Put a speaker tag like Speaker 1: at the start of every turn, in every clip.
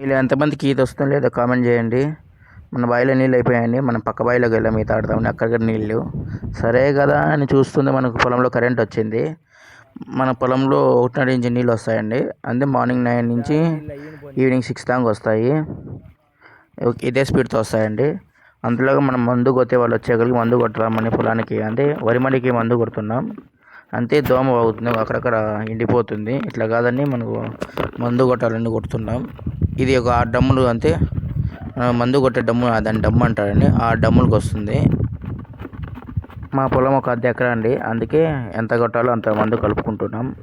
Speaker 1: మీలో ఎంతమందికి ఈత వస్తుందో లేదో కామెంట్ చేయండి. మన బావిలో నీళ్ళు అయిపోయాయండి. మనం పక్క బావిలోకి వెళ్ళాం ఈత ఆడదామని అక్కడ నీళ్ళు. సరే కదా అని చూస్తుంది మనకు పొలంలో కరెంట్ వచ్చింది. మన పొలంలో ఒకటిన్నర నుంచి నీళ్ళు వస్తాయండి. అంతే మార్నింగ్ నైన్ నుంచి ఈవినింగ్ సిక్స్ దాకా వస్తాయి. ఇదే స్పీడ్తో వస్తాయండి. అందులోగా మనం మందు కొట్టే వాళ్ళు వచ్చేకలికి మందు కొట్టరామని పొలానికి అంటే వరి మడికి మందు కొడుతున్నాం. అంతే దోమ అవుతుంది అక్కడక్కడ ఎండిపోతుంది. ఇట్లా కాదని మనకు మందు కొట్టాలని కొడుతున్నాం. ఇది ఒక ఆరు డమ్ములు అంతే. మందు కొట్టే డమ్ము దాని డమ్ము అంటారండి. ఆ డమ్ములకు వస్తుంది. మా పొలం ఒక అర్ధ ఎకరా అండి. అందుకే ఎంత కొట్టాలో అంత మందు కలుపుకుంటున్నాం.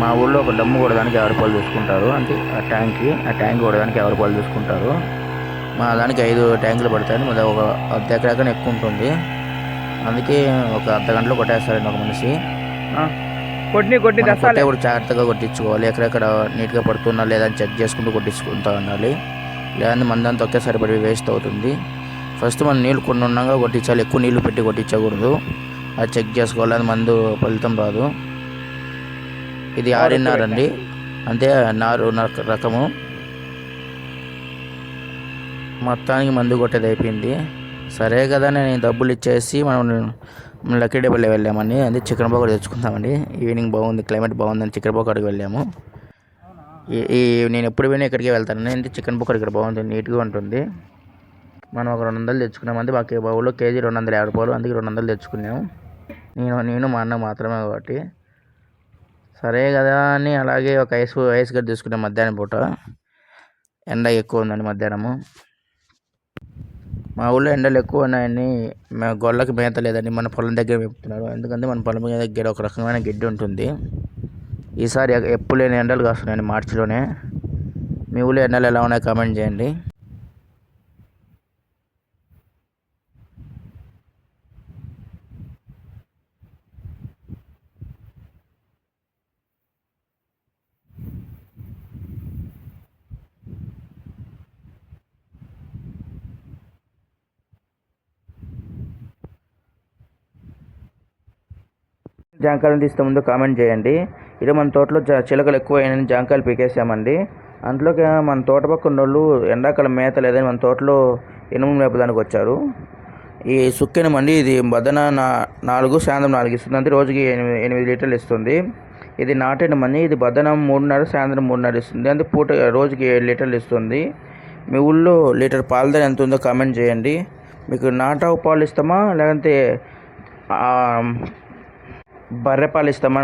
Speaker 1: మా ఊళ్ళో ఒక డమ్ము కొడడానికి యాభై రూపాయలు తీసుకుంటారు? అంటే ఆ ట్యాంక్కి ఆ ట్యాంక్ కొడడానికి యాభై రూపాయలు తీసుకుంటారు? మా దానికి ఐదు ట్యాంకులు పడతాయి మరి ఒక అర్ధ ఎకరా ఎక్కువ ఉంటుంది. అందుకే ఒక అర్ధ గంటలో కొట్టేస్తారండి ఒక మనిషి.
Speaker 2: కొట్టిని కొట్టి
Speaker 1: కొట్టేప్పుడు జాగ్రత్తగా కొట్టించుకోవాలి. ఎక్కడెక్కడ నీట్గా పడుతున్నా లేదా అని చెక్ చేసుకుంటూ కొట్టించుకుంటూ ఉండాలి. లేదంటే మందంతా ఒకేసారి పడి వేస్ట్ అవుతుంది. ఫస్ట్ మనం నీళ్ళు కొన్ని ఉన్నాగా కొట్టించాలి. ఎక్కువ నీళ్ళు పెట్టి కొట్టించకూడదు. అది చెక్ చేసుకోవాలి. అది మందు ఫలితం రాదు. ఇది ఆర్ఎన్ఆర్ అండి. అంతే నారు నర- రకము. మొత్తానికి మందు కొట్టేది అయిపోయింది. సరే కదా నేను డబ్బులు ఇచ్చేసి మనం లక్కీ డబ్బులు వెళ్ళామని అంటే చికెన్ పకోడీ తెచ్చుకుందామండి. ఈవినింగ్ బాగుంది క్లైమేట్ బాగుందని చికెన్ పకోడీకి వెళ్ళాము. ఈ ఈ నేను ఎప్పుడు పోయినా ఇక్కడికే వెళ్తాను. అంటే చికెన్ పకోడీ ఇక్కడ బాగుంది నీట్గా ఉంటుంది. మనం ఒక రెండు వందలు తెచ్చుకున్నాం అంటే మాకు బావులో కేజీ రెండు వందల యాభై రూపాయలు అందుకే రెండు వందలు తెచ్చుకున్నాము. నేను నేను మా అన్న మాత్రమే కాబట్టి. సరే కదా అని అలాగే ఒక ఐస్ ఐస్ గడ్డ తీసుకున్నాం మధ్యాహ్నం పూట. ఎండ ఎక్కువ ఉందండి మధ్యాహ్నము. మా ఊళ్ళో ఎండలు ఎక్కువ ఉన్నాయని మా గొల్లకి మేత లేదండి మన పొలం దగ్గర మేపుతున్నారు. ఎందుకంటే మన పొలం దగ్గర ఒక రకమైన గడ్డి ఉంటుంది. ఈసారి ఎప్పుడు లేని ఎండలు కాస్తున్నాయండి మార్చిలోనే. మీ ఊళ్ళో ఎండలు ఎలా ఉన్నాయో? కామెంట్ చేయండి. జాంకాయలు తీస్తే ముందు కామెంట్ చేయండి. ఇది మన తోటలో జ- చిలకలు ఎక్కువ జాంకాయలు పీకేసామండి అందులోకి మన తోట పక్కన వాళ్ళు ఎండాకాలం మేత లేదని మన తోటలో ఇనుము మేపదానికి వచ్చారు. ఈ సుక్కెనం అండి ఇది బదన నా నాలుగు సాయంత్రం నాలుగు ఇస్తుంది అంటే రోజుకి ఎనిమిది ఎనిమిది లీటర్లు ఇస్తుంది. ఇది నాటినమని ఇది బదనం మూడున్నర సాయంత్రం మూడున్నర ఇస్తుంది. అంటే పూట రోజుకి ఏడు లీటర్లు ఇస్తుంది. మీ ఊళ్ళో లీటర్ పాల ధర ఎంత ఉందో కామెంట్ చేయండి. మీకు నాటావు పాలు ఇస్తామా లేదంటే ఆ, బర్రె పాలు ఇస్తామా